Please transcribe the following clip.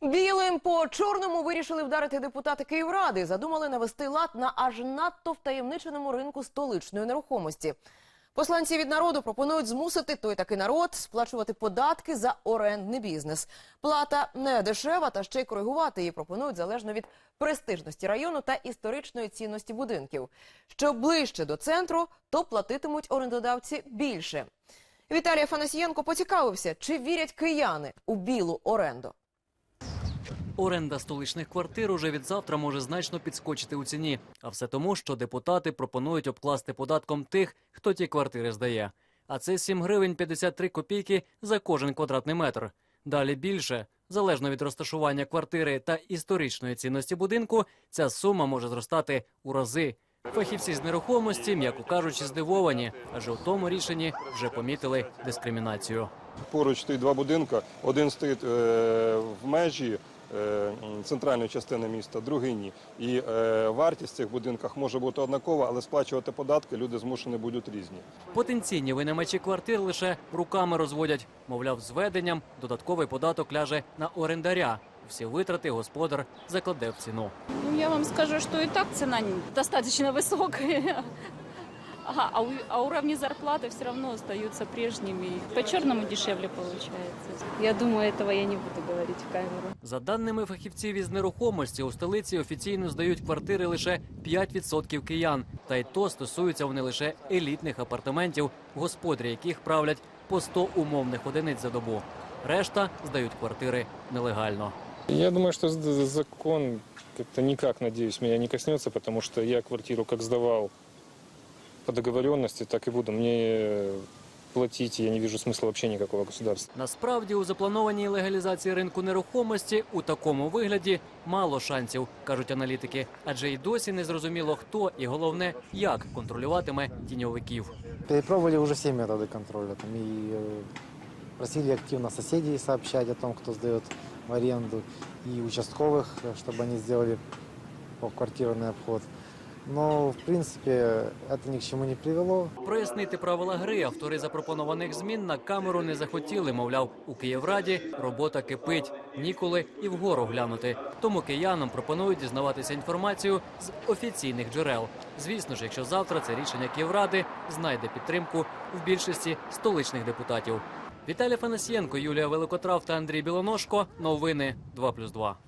Білим по чорному вирішили вдарити депутати Київради. Задумали навести лад на аж надто втаємниченому ринку столичної нерухомості. Посланці від народу пропонують змусити той таки народ сплачувати податки за орендний бізнес. Плата не дешева, та ще й коригувати її пропонують залежно від престижності району та історичної цінності будинків. Що ближче до центру, то платитимуть орендодавці більше. Віталій Афанасієнко поцікавився, чи вірять кияни у білу оренду. Оренда столичних квартир уже від завтра може значно підскочити у ціні. А все тому, що депутати пропонують обкласти податком тих, хто ті квартири здає. А це 7 гривень 53 копійки за кожен квадратний метр. Далі більше. Залежно від розташування квартири та історичної цінності будинку, ця сума може зростати у рази. Фахівці з нерухомості, м'яко кажучи, здивовані, адже у тому рішенні вже помітили дискримінацію. Поруч стоїть два будинки. Один стоїть е, в межі центральної частини міста, другий ні. І е, вартість цих будинках може бути однакова, але сплачувати податки люди змушені будуть різні. Потенційні винаймачі квартир лише руками розводять. Мовляв, з введенням додатковий податок ляже на орендаря. Всі витрати господар закладе в ціну. Ну, я вам скажу, что и так цена не- достаточно высокая. Ага, а, у- а уровни зарплаты все равно остаются прежними. По черному дешевле получается. Я думаю, этого я не буду говорить в камеру. За даними фахівців із нерухомості, у столиці офіційно здають квартири лише 5% киян. Та й то стосуються вони лише елітних апартаментів, господарі яких правлять по 100 умовних одиниць за добу. Решта здають квартири нелегально. Я думаю, что закон как-то никак, надеюсь, меня не коснется, потому что я квартиру как сдавал по договоренности, так и буду. Мне платить я не вижу смысла вообще никакого государства. Насправді у запланованій легалізації ринку нерухомості у такому вигляді мало шансів, кажуть аналітики, адже й досі не зрозуміло, хто і головне, як контролюватиме тіньовиків. Перепробовали уже все методы контроля. Там и э, просили активно соседей сообщать о том, кто сдает в аренду, и участковых, э, чтобы они сделали квартирный обход. Но, в принципе, это ни к чему не привело. Прояснити правила гри автори запропонованих змін на камеру не захотіли. Мовляв, у Київраді робота кипить, ніколи і вгору глянути. Тому киянам пропонують дізнаватися інформацію з офіційних джерел. Звісно ж, якщо завтра це рішення Київради знайде підтримку в більшості столичних депутатів. Віталій Фанасієнко, Юлія Великотрав та Андрій Білоножко. Новини 2+,2.